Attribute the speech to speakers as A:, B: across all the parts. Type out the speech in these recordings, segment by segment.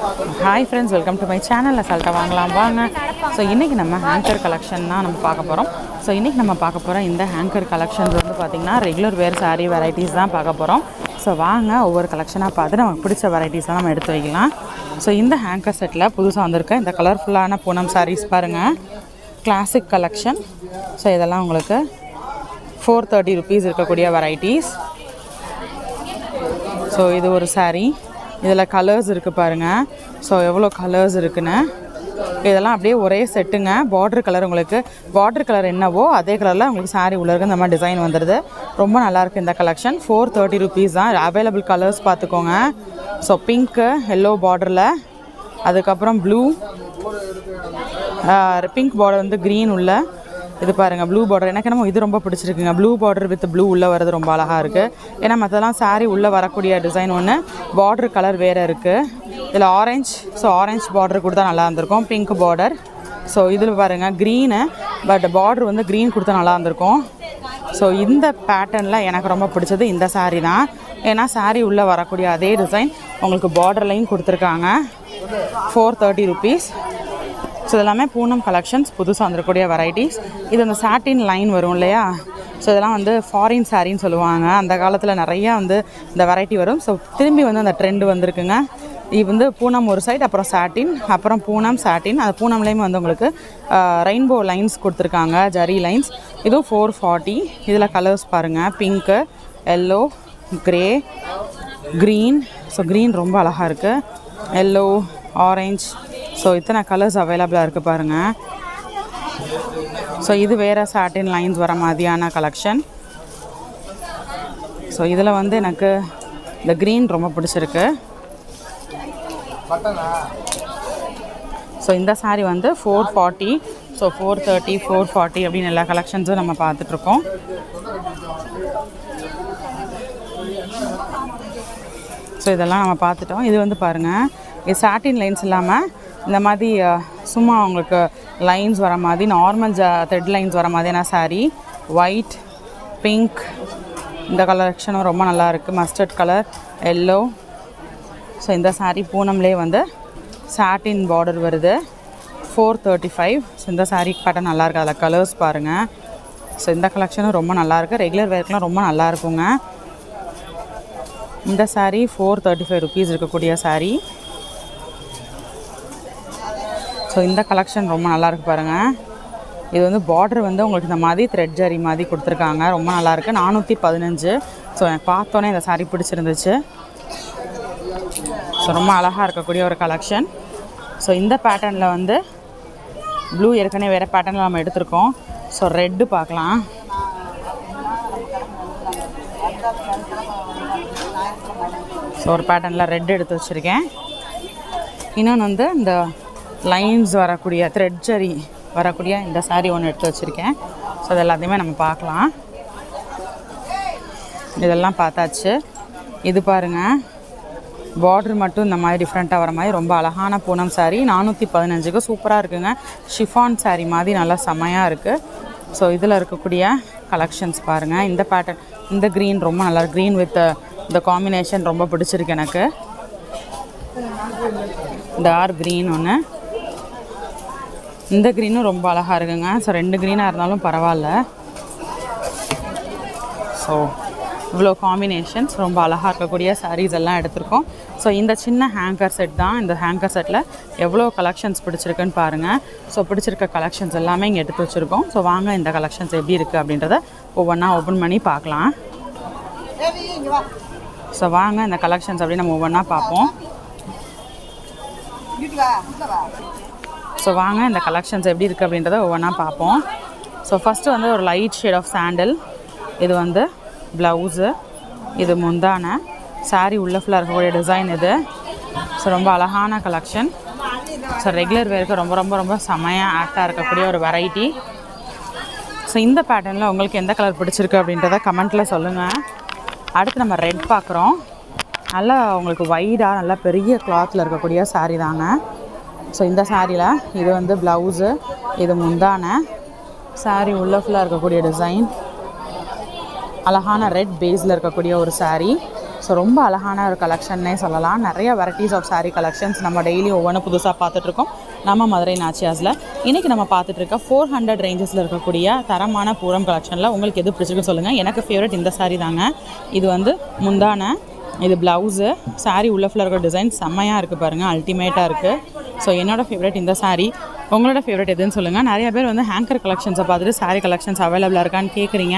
A: Hi friends welcome to my channel அசால்ட்டாக வாங்கலாம் வாங்க. ஸோ இன்றைக்கி நம்ம ஹேங்கர் கலெக்ஷன் தான் நம்ம பார்க்க போகிறோம் ஸோ இன்றைக்கி நம்ம பார்க்க போகிற இந்த ஹேங்கர் கலெக்ஷன்ஸ் வந்து பார்த்திங்கன்னா ரெகுலர் வேர் saree வெரைட்டிஸ் தான் பார்க்க போகிறோம் ஸோ வாங்க ஒவ்வொரு கலெக்ஷனாக பார்த்து நமக்கு பிடிச்ச வெரைட்டிஸ்லாம் நம்ம எடுத்து வைக்கலாம். ஸோ இந்த ஹேங்கர் செட்டில் புதுசாக வந்திருக்க இந்த கலர்ஃபுல்லான பூனம் சாரீஸ் பாருங்கள் கிளாசிக் கலெக்ஷன் ஸோ இதெல்லாம் உங்களுக்கு ஃபோர் தேர்ட்டி ருபீஸ் இருக்கக்கூடிய வெரைட்டிஸ் ஸோ இது ஒரு சாரீ இதில் கலர்ஸ் இருக்குது பாருங்கள் ஸோ எவ்வளோ கலர்ஸ் இருக்குன்னு. இதெல்லாம் அப்படியே ஒரே செட்டுங்க பார்டர் கலர் உங்களுக்கு பார்டர் கலர் என்னவோ அதே கலரில் உங்களுக்கு சாரீ உள்ளருக்கு இந்த மாதிரி டிசைன் வந்துடுது ரொம்ப நல்லாயிருக்கு இந்த கலெக்ஷன் ஃபோர் தேர்ட்டி ருபீஸ் தான். அவைலபிள் கலர்ஸ் பார்த்துக்கோங்க. ஸோ பிங்க்கு எல்லோ பார்டரில் அதுக்கப்புறம் ப்ளூ பிங்க் பார்டர் வந்து க்ரீன் உள்ள. இது பாருங்கள் ப்ளூ பார்டர் எனக்கு என்னமோ இது ரொம்ப பிடிச்சிருக்குங்க. ப்ளூ பார்டர் வித் ப்ளூ உள்ளே வரது ரொம்ப அழகாக இருக்குது ஏன்னா மற்றெல்லாம் சாரீ உள்ளே வரக்கூடிய டிசைன் ஒன்று பார்டர் கலர் வேறு இருக்குது இதில் ஆரஞ்ச் ஸோ ஆரஞ்ச் பார்டர் கொடுத்தா நல்லா இருந்திருக்கும். பிங்க் பார்டர் ஸோ இதில் பாருங்கள் க்ரீனு பட் பார்டர் வந்து க்ரீன் கொடுத்தா நல்லா இருந்திருக்கும். ஸோ இந்த பேட்டர்னில் எனக்கு ரொம்ப பிடிச்சது இந்த சாரீ தான். ஏன்னா சாரீ உள்ளே வரக்கூடிய அதே டிசைன் உங்களுக்கு பார்டர்லையும் கொடுத்துருக்காங்க. ஃபோர் தேர்ட்டி ருபீஸ் ஸோ இதெல்லாமே பூனம் கலெக்ஷன்ஸ் புதுசாக வந்துருக்கூடிய வெரைட்டிஸ் இது அந்த சாட்டின் லைன் வரும் இல்லையா? ஸோ இதெல்லாம் வந்து ஃபாரின் சாரின்னு சொல்லுவாங்க. அந்த காலத்தில் நிறையா வந்து இந்த வெரைட்டி வரும். ஸோ திரும்பி வந்து அந்த ட்ரெண்டு வந்திருக்குங்க. இது வந்து பூனம் ஒரு சைடு அப்புறம் சாட்டின் அப்புறம் பூனம் சாட்டின் அந்த பூனம்லேயுமே வந்து உங்களுக்கு ரெயின்போ லைன்ஸ் கொடுத்துருக்காங்க ஜரி லைன்ஸ் இதுவும் ஃபோர் ஃபார்ட்டி இதில் கலர்ஸ் பாருங்கள் pink yellow grey green so green ரொம்ப அழகாக இருக்குது எல்லோ ஆரஞ்ச் ஸோ இத்தனை கலர்ஸ் அவைலபிளாக இருக்குது பாருங்கள் ஸோ இது வேறு சாட்டின் லைன்ஸ் வர மாதிரியான கலெக்ஷன் ஸோ இதில் வந்து எனக்கு இந்த க்ரீன் ரொம்ப பிடிச்சிருக்கு. ஸோ இந்த சாரீ வந்து four forty so four thirty four forty அப்படின்னு எல்லா கலெக்ஷன்ஸும் நம்ம பார்த்துட்ருக்கோம். ஸோ இதெல்லாம் நம்ம பார்த்துட்டோம். இது வந்து பாருங்கள் இது சாட்டின் லைன்ஸ் இல்லாமல் இந்த மாதிரி சும்மா உங்களுக்கு லைன்ஸ் வர மாதிரி நார்மல் ஜ த்ரெட் லைன்ஸ் வர மாதிரியான சாரீ ஒயிட் பிங்க் இந்த கலெக்ஷனும் ரொம்ப நல்லா இருக்குது மஸ்டர்ட் கலர் எல்லோ ஸோ இந்த சாரீ பூனம்லேயே வந்து சாட்டின் பார்டர் வருது. ஃபோர் தேர்ட்டி ஃபைவ் ஸோ இந்த சாரீ பேட்டர்ன் நல்லாயிருக்கு அதில் கலர்ஸ் பாருங்கள் ஸோ இந்த கலெக்ஷனும் ரொம்ப நல்லாயிருக்கு ரெகுலர் வேர்க்கெலாம் ரொம்ப நல்லா இருக்குங்க. இந்த sari four thirty five rupees இருக்கக்கூடிய சாரீ ஸோ இந்த கலெக்ஷன் ரொம்ப நல்லாயிருக்கு பாருங்கள் இது வந்து பார்டர் வந்து உங்களுக்கு இந்த மாதிரி த்ரெட் ஜரி மாதிரி கொடுத்துருக்காங்க. ரொம்ப நல்லாயிருக்கு நானூற்றி பதினஞ்சு. ஸோ எனக்கு பார்த்தோன்னே இந்த சாரி பிடிச்சிருந்துச்சு. ஸோ ரொம்ப அழகாக இருக்கக்கூடிய ஒரு கலெக்ஷன் ஸோ இந்த பேட்டர்னில் வந்து ப்ளூ ஏற்கனவே வேறு பேட்டர்னில் நம்ம எடுத்திருக்கோம். ஸோ ரெட்டு பார்க்கலாம். ஸோ ஒரு பேட்டர்னில் ரெட் எடுத்து வச்சுருக்கேன். இன்னொன்று வந்து இந்த லைன்ஸ் வரக்கூடிய த்ரெட் ஜரி வரக்கூடிய இந்த சாரீ ஒன்று எடுத்து வச்சுருக்கேன். ஸோ அது எல்லாத்தையுமே நம்ம பார்க்கலாம். இதெல்லாம் பார்த்தாச்சு. இது பாருங்கள் பார்டர் மட்டும் இந்த மாதிரி டிஃப்ரெண்ட்டாக வர மாதிரி ரொம்ப அழகான பூனம் சாரீ நானூற்றி பதினஞ்சுக்கு சூப்பராக இருக்குங்க. ஷிஃபான் சாரீ மாதிரி நல்லா செமையாக இருக்குது ஸோ இதில் இருக்கக்கூடிய கலெக்ஷன்ஸ் பாருங்கள் இந்த பேட்டர்ன் இந்த க்ரீன் ரொம்ப நல்லா க்ரீன் வித் இந்த காம்பினேஷன் ரொம்ப பிடிச்சிருக்கு எனக்கு. டார்க் க்ரீன் ஒன்று இந்த க்ரீனும் ரொம்ப அழகாக இருக்குங்க. ஸோ ரெண்டு க்ரீனாக இருந்தாலும் பரவாயில்ல. ஸோ இவ்வளோ காம்பினேஷன்ஸ் ரொம்ப அழகாக இருக்கக்கூடிய சாரீஸ் எல்லாம் எடுத்திருக்கோம். ஸோ இந்த சின்ன ஹேங்கர் செட் தான். இந்த ஹேங்கர் செட்டில் எவ்வளோ கலெக்ஷன்ஸ் பிடிச்சிருக்குன்னு பாருங்கள் ஸோ பிடிச்சிருக்க கலெக்ஷன்ஸ் எல்லாமே இங்கே எடுத்து வச்சுருக்கோம். ஸோ வாங்க இந்த கலெக்ஷன்ஸ் எப்படி இருக்குது அப்படின்றத ஒவ்வொன்றா ஓப்பன் பண்ணி பார்க்கலாம். ஸோ வாங்க இந்த கலெக்ஷன்ஸ் அப்படி நம்ம ஒவ்வொன்றா பார்ப்போம். ஸோ வாங்க இந்த கலெக்ஷன்ஸ் எப்படி இருக்குது அப்படின்றத ஒவ்வொன்றா பார்ப்போம். ஸோ ஃபஸ்ட்டு வந்து ஒரு லைட் ஷேட் ஆஃப் சாண்டில் இது வந்து ப்ளவுஸு இது முந்தான. சாரீ உள்ள ஃபுல்லாக இருக்கக்கூடிய டிசைன் இது. ஸோ ரொம்ப அழகான கலெக்ஷன் ஸோ ரெகுலர் வேருக்கு ரொம்ப ரொம்ப ரொம்ப செமையாக ஆக்டாக இருக்கக்கூடிய ஒரு வெரைட்டி ஸோ இந்த பேட்டர்னில் உங்களுக்கு எந்த கலர் பிடிச்சிருக்கு அப்படின்றத கமெண்ட்டில் சொல்லுங்கள் அடுத்து நம்ம ரெட் பார்க்குறோம். நல்லா உங்களுக்கு வைடாக நல்லா பெரிய கிளாத்தில் இருக்கக்கூடிய சாரீ தாங்க. ஸோ இந்த சாரியில் இது வந்து ப்ளவுஸு இது முந்தான. சாரி உள்ள ஃபுல்லாக இருக்கக்கூடிய டிசைன் அழகான ரெட் பேஸில் இருக்கக்கூடிய ஒரு saree. ஸோ ரொம்ப அழகான ஒரு கலெக்ஷன்னே சொல்லலாம். நிறைய வெரைட்டிஸ் ஆஃப் saree கலெக்ஷன்ஸ் நம்ம டெய்லி ஒவ்வொன்றும் புதுசாக பார்த்துட்ருக்கோம் நம்ம மதுரை நாச்சியாஸில் இன்றைக்கி நம்ம பார்த்துட்ருக்க ஃபோர் ஹண்ட்ரட் ரேஞ்சஸில் இருக்கக்கூடிய தரமான பூரம் கலெக்ஷனில் உங்களுக்கு எது பிடிச்சிருக்கு சொல்லுங்கள் எனக்கு ஃபேவரட் இந்த saree தாங்க. இது வந்து முந்தான இது ப்ளவுஸு saree உள்ள ஃபுல்லாக இருக்கிற டிசைன் செம்மையாக இருக்குது பாருங்கள் அல்டிமேட்டாக இருக்குது ஸோ என்னோட ஃபேவரட் இந்த சாரீ உங்களோட ஃபேவரட் எதுன்னு சொல்லுங்கள் நிறைய பேர் வந்து ஹேங்கர் கலெக்ஷன்ஸை பார்த்துட்டு சாரீ கலெக்ஷன்ஸ் அவைலபிளாக இருக்கான்னு கேட்குறீங்க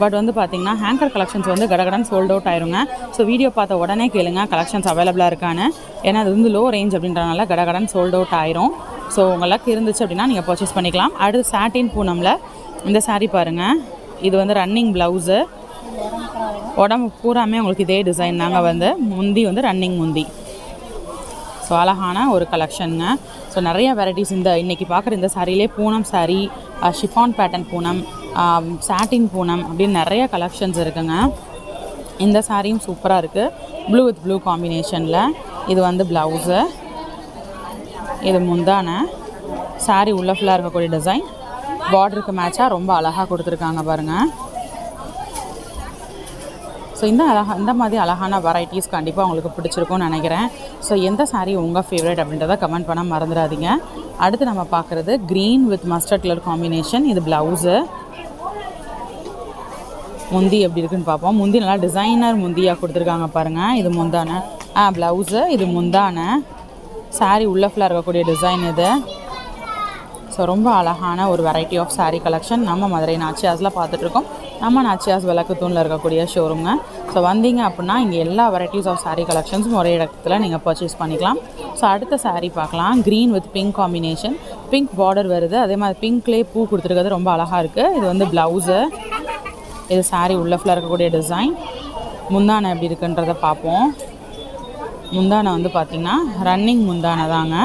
A: பட் வந்து பார்த்தீங்கன்னா ஹேங்கர் கலெக்ஷன்ஸ் வந்து கடகடன் சோல்ட் அவுட் ஆயிருங்க. ஸோ வீடியோ பார்த்த உடனே கேளுங்க கலெக்ஷன்ஸ் அவைலபிளாக இருக்கான்னு. ஏன்னா அது வந்து லோ ரேஞ்ச் அப்படின்றனால கடகடன் சோல்ட் அவுட் ஆயிரும். ஸோ உங்களுக்கு இருந்துச்சு அப்படின்னா நீங்கள் பர்ச்சேஸ் பண்ணிக்கலாம். அடுத்து சாட்டின் பூனமில் இந்த சாரீ பாருங்கள் இது வந்து ரன்னிங் ப்ளவுஸு உடம்பு பூராமே உங்களுக்கு இதே டிசைன் தாங்க வந்து. முந்தி வந்து ரன்னிங் முந்தி. ஸோ அழகான ஒரு கலெக்ஷனுங்க ஸோ நிறைய வெரைட்டிஸ் இந்த இன்றைக்கி பார்க்குற இந்த சாரிலே Poonam sari chiffon pattern Poonam satin Poonam அப்படின்னு நிறைய கலெக்ஷன்ஸ் இருக்குங்க. இந்த சாரியும் சூப்பராக இருக்குது ப்ளூ வித் ப்ளூ காம்பினேஷனில் இது வந்து ப்ளவுஸு இது முந்தான. சாரி உள்ள ஃபுல்லாக இருக்கக்கூடிய டிசைன் பார்டருக்கு மேட்சாக ரொம்ப அழகாக கொடுத்துருக்காங்க பாருங்கள் ஸோ இந்த அழகா இந்த மாதிரி அழகான வெரைட்டிஸ் கண்டிப்பாக உங்களுக்கு பிடிச்சிருக்கும்னு நினைக்கிறேன். ஸோ எந்த சாரீ உங்கள் ஃபேவரட் அப்படின்றத கமெண்ட் பண்ண மறந்துடாதீங்க. அடுத்து நம்ம பார்க்குறது green with mustard colour combination இது ப்ளவுஸு முந்தி எப்படி இருக்குன்னு பார்ப்போம். முந்தி நல்லா டிசைனர் முந்தியாக கொடுத்துருக்காங்க பாருங்கள் இது முந்தான. ஆ ப்ளவுஸு இது முந்தான. சாரீ உள்ள ஃபுல்லாக இருக்கக்கூடிய டிசைன் இது. ஸோ ரொம்ப அழகான ஒரு வெரைட்டி ஆஃப் சாரீ கலெக்ஷன் நம்ம மதுரை நாச்சியாஸில் பார்த்துட்ருக்கோம் நம்ம நாச்சியாஸ் விளக்கு தூணில் இருக்கக்கூடிய ஷோரூங்க ஸோ வந்தீங்க அப்படின்னா இங்கே எல்லா வெரைட்டிஸ் ஆஃப் சாரீ கலெக்ஷன்ஸும் ஒரே இடத்துல நீங்கள் பர்ச்சேஸ் பண்ணிக்கலாம். ஸோ அடுத்த சாரீ பார்க்கலாம். Green with pink combination pink border வருது. அதே மாதிரி பிங்க்லேயே பூ கொடுத்துருக்கிறது ரொம்ப அழகாக இருக்குது இது வந்து ப்ளவுஸு இது சாரீ உள்ள ஃபுல்லாக இருக்கக்கூடிய டிசைன் முந்தானை எப்படி இருக்குன்றதை பார்ப்போம். முந்தானை வந்து பார்த்திங்கன்னா ரன்னிங் முந்தானை தாங்க.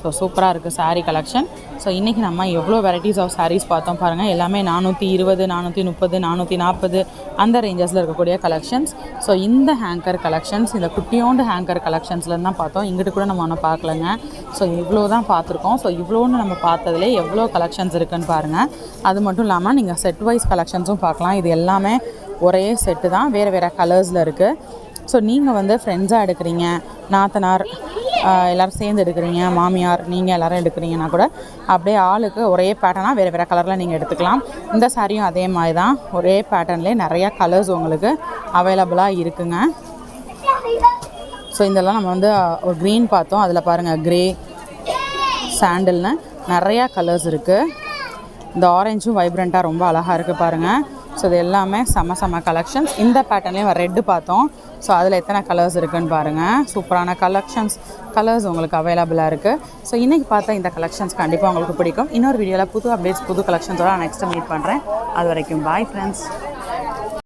A: ஸோ சூப்பராக இருக்குது சாரீ கலெக்ஷன் ஸோ இன்றைக்கி நம்ம எவ்வளோ வெரைட்டிஸ் ஆஃப் சாரீஸ் பார்த்தோம் பாருங்கள் எல்லாமே நானூற்றி இருபது நானூற்றி முப்பது நானூற்றி நாற்பது அந்த ரேஞ்சஸில் இருக்கக்கூடிய கலெக்ஷன்ஸ் ஸோ இந்த ஹேங்கர் கலெக்ஷன்ஸ் இந்த குட்டியோண்டு ஹேங்கர் கலெக்ஷன்ஸ்லேருந்து தான் பார்த்தோம். இங்கிட்டு கூட நம்ம ஒன்றும் பார்க்கலங்க. ஸோ இவ்வளோ தான் பார்த்துருக்கோம். ஸோ இவ்வளோன்னு நம்ம பார்த்ததுலே எவ்வளோ கலெக்ஷன்ஸ் இருக்குன்னு பாருங்கள் அது மட்டும் இல்லாமல் நீங்கள் செட் வைஸ் கலெக்ஷன்ஸும் பார்க்கலாம். இது எல்லாமே ஒரே செட்டு தான். வேறு வேறு கலர்ஸில் இருக்குது ஸோ நீங்கள் வந்து ஃப்ரெண்ட்ஸாக எடுக்கிறீங்க. நாத்தனார் எல்லோரும் சேர்ந்து எடுக்கிறீங்க மாமியார் நீங்கள் எல்லாரும் எடுக்கிறீங்கன்னா கூட அப்படியே ஆளுக்கு ஒரே பேட்டர்னாக வேறு வேறு கலரில் நீங்கள் எடுத்துக்கலாம். இந்த சாரியும் அதே மாதிரி தான் ஒரே பேட்டர்ன்லேயே நிறையா கலர்ஸ் உங்களுக்கு அவைலபிளாக இருக்குங்க. ஸோ இதெல்லாம் நம்ம வந்து ஒரு க்ரீன் பார்த்தோம். அதில் பாருங்கள் க்ரே சாண்டில்னு நிறையா கலர்ஸ் இருக்குது இந்த ஆரஞ்சும் வைப்ரண்ட்டாக ரொம்ப அழகாக இருக்குது பாருங்கள் ஸோ இது எல்லாமே செம செம கலெக்ஷன்ஸ் இந்த பேட்டர்ன்லேயும் ரெட்டு பார்த்தோம். ஸோ அதில் எத்தனை கலர்ஸ் இருக்குன்னு பாருங்கள் சூப்பரான கலெக்ஷன்ஸ் கலர்ஸ் உங்களுக்கு அவைலபிளாக இருக்குது ஸோ இன்றைக்கி பார்த்தா இந்த கலெக்ஷன்ஸ் கண்டிப்பாக உங்களுக்கு பிடிக்கும். இன்னொரு வீடியோவில் புது அப்டேட்ஸ் புது கலெக்ஷன்ஸோட நான் நெக்ஸ்ட்டு மீட் பண்ணுறேன் அது வரைக்கும் பாய் ஃப்ரெண்ட்ஸ்